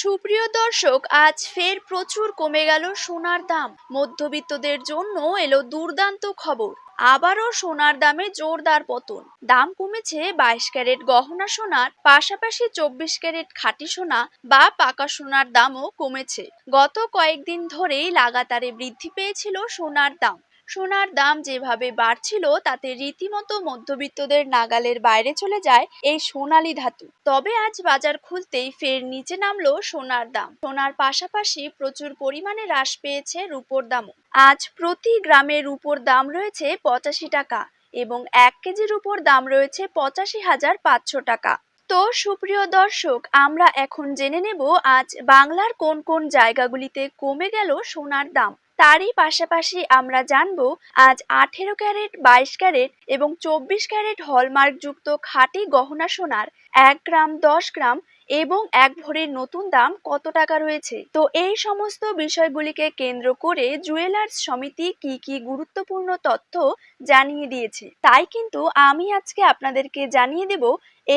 সুপ্রিয় দর্শক, আজ ফের প্রচুর কমে গেল সোনার দাম। মধ্যবিত্তদের জন্য এলো দুর্দান্ত খবর। আবারও সোনার দামে জোরদার পতন। দাম কমেছে বাইশ ক্যারেট গহনা সোনার, পাশাপাশি চব্বিশ ক্যারেট খাঁটি সোনা বা পাকা সোনার দামও কমেছে। গত কয়েকদিন ধরেই লাগাতারে বৃদ্ধি পেয়েছিল সোনার দাম। সোনার দাম যেভাবে বাড়ছিল, তাতে রীতিমতো মধ্যবিত্তদের নাগালের বাইরে চলে যায় এই সোনালী ধাতু। তবে আজ বাজার খুলতেই ফের নিচে নামলো সোনার দাম। সোনার পাশাপাশি প্রচুর পরিমাণে হ্রাস পেয়েছে রূপোর দামও। আজ প্রতি গ্রামে রূপোর দাম রয়েছে পঁচাশি টাকা এবং এক কেজির উপর দাম রয়েছে পঁচাশি হাজার পাঁচশো টাকা। তো সুপ্রিয় দর্শক, আমরা এখন জেনে নেব আজ বাংলার কোন কোন জায়গাগুলিতে কমে গেল সোনার দাম। তারই পাশাপাশি আমরা জানব আজ আঠেরো ক্যারেট, বাইশ ক্যারেট এবং চব্বিশ ক্যারেট হলমার্কযুক্ত খাঁটি গহনা সোনার এক গ্রাম, দশ গ্রাম এবং এক ভরির নতুন দাম কত টাকা রয়েছে? তো এই সমস্ত বিষয়গুলিকে কেন্দ্র করে জুয়েলার্স সমিতি কি কি গুরুত্বপূর্ণ তথ্য জানিয়ে দিয়েছে। তাই কিন্তু আমি আজকে আপনাদেরকে জানিয়ে দেব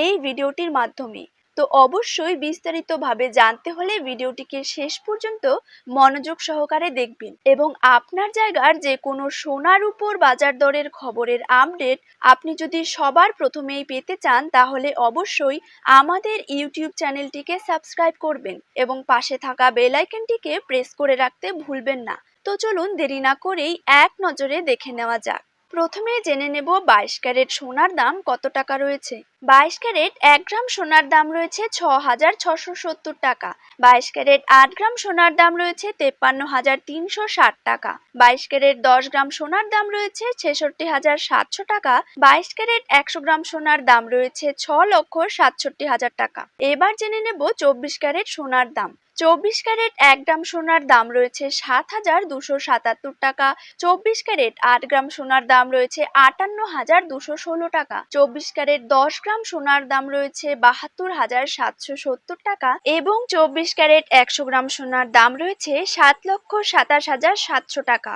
এই ভিডিওটির মাধ্যমে। তো অবশ্যই বিস্তারিতভাবে জানতে হলে ভিডিওটিকে শেষ পর্যন্ত মনোযোগ সহকারে দেখবেন এবং আপনার জায়গার যে কোনো সোনার উপর বাজার দরের খবরের আপডেট আপনি যদি সবার প্রথমেই পেতে চান তাহলে অবশ্যই আমাদের ইউটিউব চ্যানেলটিকে সাবস্ক্রাইব করবেন এবং পাশে থাকা বেল আইকনটিকে প্রেস করে রাখতে ভুলবেন না। তো চলুন দেরি না করেই এক নজরে দেখে নেওয়া যাক। প্রথমে জেনে নেব বাইশ ক্যারেট সোনার দাম কত টাকা রয়েছে। বাইশ ক্যারেট এক গ্রাম সোনার দাম রয়েছে ছ হাজার ছশো সত্তর টাকা। বাইশ ক্যারেট আট গ্রাম সোনার দাম রয়েছে তেপ্পান্ন হাজার তিনশো ষাট টাকা। বাইশ ক্যারেট দশ গ্রাম সোনার দাম রয়েছে ছেষট্টি হাজার সাতশো টাকা। বাইশ ক্যারেট একশো গ্রাম সোনার দাম রয়েছে ছ লক্ষ সাতষট্টি হাজার টাকা। এবার জেনে নেব চব্বিশ ক্যারেট সোনার দাম। চব্বিশ ক্যারেট এক গ্রাম সোনার দাম রয়েছে সাত হাজার দুশো সাতাত্তর টাকা। চব্বিশ ক্যারেট আট গ্রাম সোনার দাম রয়েছে আটান্ন হাজার দুশো ষোলো টাকা। চব্বিশ ক্যারেট দশ গ্রাম সোনার দাম রয়েছে বাহাত্তর হাজার সাতশো সত্তর টাকা এবং চব্বিশ ক্যারেট একশো গ্রাম সোনার দাম রয়েছে সাত লক্ষ সাতাশ হাজার সাতশো টাকা।